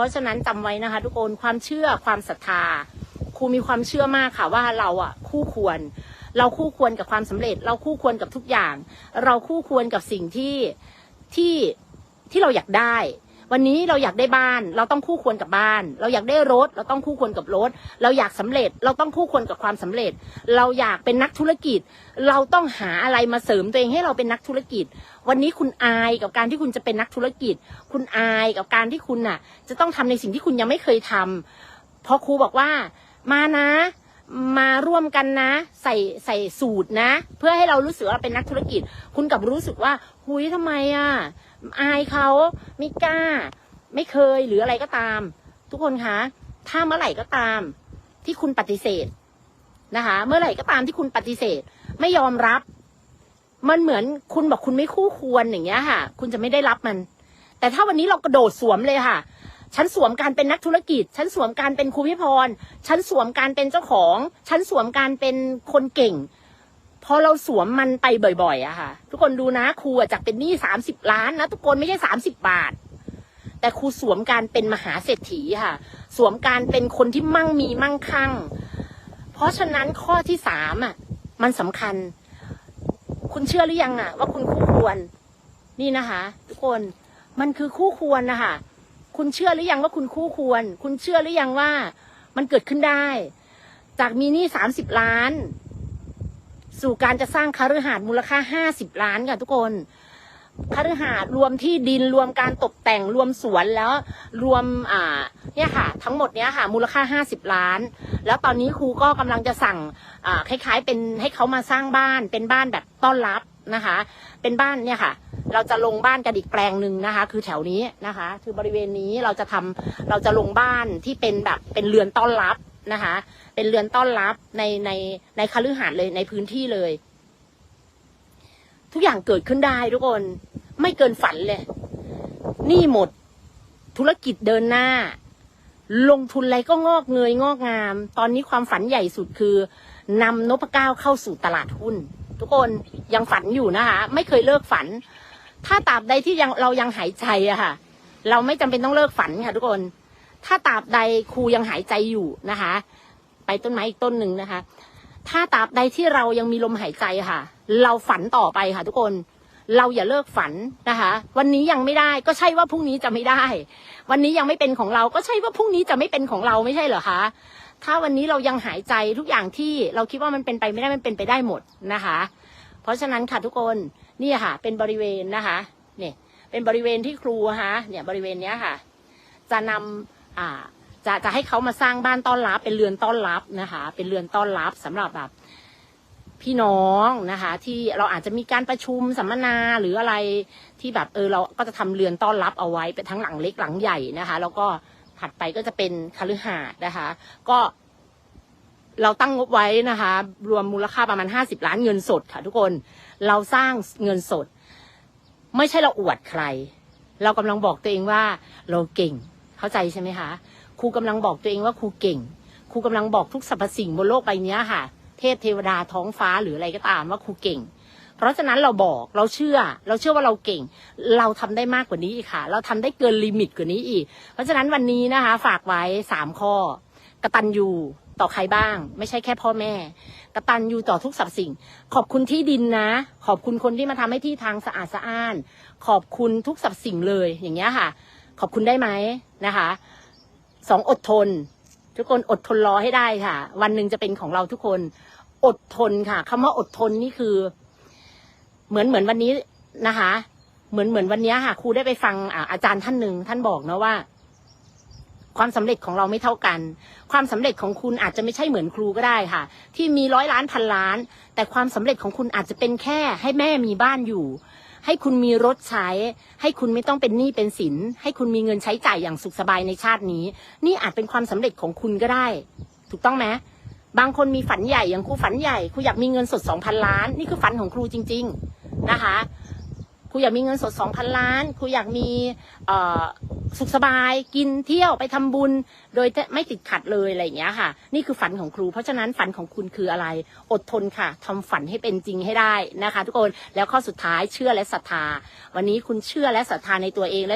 ราะฉะนั้นจำไว้นะคะ ทุกคนความเชื่อความศรัทธาครูมีความเชื่อมากค่ะว่าเราอะคู่ควร เราคู่ควรกับความสำเร็จ เราคู่ควรกับทุกอย่าง เราคู่ควรกับสิ่งที่ที่ที่เราอยากได้ วันนี้เราอยากได้บ้าน เราต้องคู่ควรกับบ้าน เราอยากได้รถ เราต้องคู่ควรกับรถ เราอยากสำเร็จ เราต้องคู่ควรกับความสำเร็จ เราอยากเป็นนักธุรกิจ เราต้องหาอะไรมาเสริมตัวเองให้เราเป็นนักธุรกิจ วันนี้คุณอายกับการที่คุณจะเป็นนักธุรกิจ คุณอายกับการที่คุณน่ะ จะต้องทำในสิ่งที่คุณยังไม่เคยทำพอครูบอกว่ามานะ มาร่วมกันนะ ใส่ใส่สูตรนะ เพื่อให้เรารู้สึกว่าเราเป็นนักธุรกิจ คุณกับรู้สึกว่าหุยทำไมอะอายเขาไม่กล้า ไม่เคยหรืออะไรก็ตาม ทุกคนคะถ้าเมื่อไหร่ก็ตาม ที่คุณปฏิเสธนะคะ เมื่อไหร่ก็ตามที่คุณปฏิเสธ ไม่ยอมรับ มันเหมือนคุณบอกคุณไม่คู่ควรอย่างเงี้ยค่ะ คุณจะไม่ได้รับมัน แต่ถ้าวันนี้เรากระโดดสวมเลยค่ะ ฉันสวมการเป็นนักธุรกิจ ฉันสวมการเป็นครูพิพร ฉันสวมการเป็นเจ้าของ ฉันสวมการเป็นคนเก่ง พอเราสวมมันไปบ่อยๆอะค่ะ ทุกคนดูนะครูอะจากเป็นหนี้สามสิบล้านนะทุกคนไม่ใช่สามสิบบาท แต่ครูสวมการเป็นมหาเศรษฐีค่ะ สวมการเป็นคนที่มั่งมีมั่งคั่ง เพราะฉะนั้นข้อที่สามอะมันสำคัญ คุณเชื่อหรือยังอะว่าคุณคู่ควร นี่นะคะ ทุกคนมันคือคู่ควรนะคะ คุณเชื่อหรือยังว่าคุณคู่ควร คุณเชื่อหรือยังว่ามันเกิดขึ้นได้ จากมีหนี้สามสิบล้าน สู่การจะสร้างคฤหาสน์มูลค่าห้าสิบล้านค่ะทุกคนคฤหาสน์รวมที่ดินรวมการตกแต่งรวมสวนแล้วรวมอ่าเนี่ยค่ะ ทั้งหมดเนี้ยค่ะ มูลค่าห้าสิบล้าน แล้วตอนนี้ครูก็กำลังจะสั่งอ่าคล้าย ๆ เป็นให้เขามาสร้างบ้านเป็นบ้านแบบต้อนรับนะคะ เป็นบ้านเนี่ยค่ะ เราจะลงบ้านกันอีกแปลงหนึ่งนะคะ คือแถวนี้นะคะ คือบริเวณนี้เราจะทำเราจะลงบ้านที่เป็นแบบเป็นเรือนต้อนรับนะคะ เป็นเรือนต้อนรับในในในคฤหาสน์เลยในพื้นที่เลย ทุกอย่างเกิดขึ้นได้ทุกคน ไม่เกินฝันเลยนี่หมดธุรกิจเดินหน้า ลงทุนอะไรก็งอกเงยงอกงาม ตอนนี้ความฝันใหญ่สุดคือนำนพเก้าเข้าสู่ตลาดหุ้น ทุกคนยังฝันอยู่นะคะ ไม่เคยเลิกฝัน ถ้าตราบใดที่ยังเรายังหายใจอะค่ะ เราไม่จำเป็นต้องเลิกฝันค่ะทุกคน ถ้าตราบใดครูยังหายใจอยู่นะคะ ไปต้นไม้อีกต้นหนึ่งนะคะ ถ้าตราบใดที่เรายังมีลมหายใจค่ะ เราฝันต่อไปค่ะ ทุกคนเราอย่าเลิกฝันนะคะ วันนี้ยังไม่ได้ก็ใช่ว่าพรุ่งนี้จะไม่ได้ วันนี้ยังไม่เป็นของเราก็ใช่ว่าพรุ่งนี้จะไม่เป็นของเราไม่ใช่เหรอคะถ้าวันนี้เรายังหายใจทุกอย่างที่เราคิดว่ามันเป็นไปไม่ได้มันเป็นไปได้หมดนะคะ เพราะฉะนั้นค่ะทุกคน นี่ค่ะ เป็นบริเวณนะคะ เนี่ย เป็นบริเวณที่ครูนะเนี่ยบริเวณเนี้ยค่ะ จะนำอ่าจะจะให้เขามาสร้างบ้านต้อนรับ เป็นเรือนต้อนรับนะคะ เป็นเรือนต้อนรับสำหรับแบบพี่น้องนะคะ ที่เราอาจจะมีการประชุมสัมมนาหรืออะไรที่แบบเออเราก็จะทำเรือนต้อนรับเอาไว้เป็นทั้งหลังเล็กหลังใหญ่นะคะ แล้วก็ถัดไปก็จะเป็นคฤหาสน์นะคะ ก็ เราตั้งงบไว้นะคะ รวมมูลค่าประมาณห้าสิบล้านเงินสดค่ะทุกคน เราสร้างเงินสด ไม่ใช่เราอวดใคร เรากำลังบอกตัวเองว่าเราเก่ง เข้าใจใช่ไหมคะ ครูกำลังบอกตัวเองว่าครูเก่ง ครูกำลังบอกทุกสรรพสิ่งบนโลกใบนี้ค่ะ เทพเทวดาท้องฟ้าหรืออะไรก็ตามว่าครูเก่ง เพราะฉะนั้นเราบอกเราเชื่อ เราเชื่อว่าเราเก่ง เราทำได้มากกว่านี้อีกค่ะ เราทำได้เกินลิมิตกว่านี้อีก เพราะฉะนั้นวันนี้นะคะ ฝากไว้สามข้อกตัญญู ต่อใครบ้าง ไม่ใช่แค่พ่อแม่กตัญญูต่อทุกสรรพสิ่ง ขอบคุณที่ดินนะ ขอบคุณคนที่มาทำให้ที่ทางสะอาดสะอ้าน ขอบคุณทุกสรรพสิ่งเลยอย่างเงี้ยค่ะ ขอบคุณได้ไหมนะคะสองอดทน ทุกคนอดทนรอให้ได้ค่ะ วันหนึ่งจะเป็นของเราทุกคน อดทนค่ะคำว่าอดทนนี่คือ เหมือนเหมือนวันนี้นะคะ เหมือนเหมือนวันนี้ค่ะ ครูได้ไปฟังอาจารย์ท่านหนึ่งท่านบอกนะว่า ความสำเร็จของเราไม่เท่ากัน ความสำเร็จของคุณอาจจะไม่ใช่เหมือนครูก็ได้ค่ะ ที่มีร้อยล้านพันล้าน แต่ความสำเร็จของคุณอาจจะเป็นแค่ให้แม่มีบ้านอยู่ ให้คุณมีรถใช้ ให้คุณไม่ต้องเป็นหนี้เป็นสิน ให้คุณมีเงินใช้จ่ายอย่างสุขสบายในชาตินี้ นี่อาจเป็นความสำเร็จของคุณก็ได้ ถูกต้องไหมบางคนมีฝันใหญ่อย่างครูฝันใหญ่ครูอยากมีเงินสดสองพันล้าน นี่คือฝันของครูจริง ๆนะคะครูอยากมีเงินสดสองพันล้านครูอยากมีเอ่อ สุขสบายกินเที่ยวไปทำบุญ โดยไม่ติดขัดเลยอะไรอย่างเงี้ยค่ะ นี่คือฝันของครู เพราะฉะนั้นฝันของคุณคืออะไร อดทนค่ะทำฝันให้เป็นจริงให้ได้นะคะ ทุกคนแล้วข้อสุดท้ายเชื่อและศรัทธา วันนี้คุณเชื่อและศรัทธาในตัวเองและ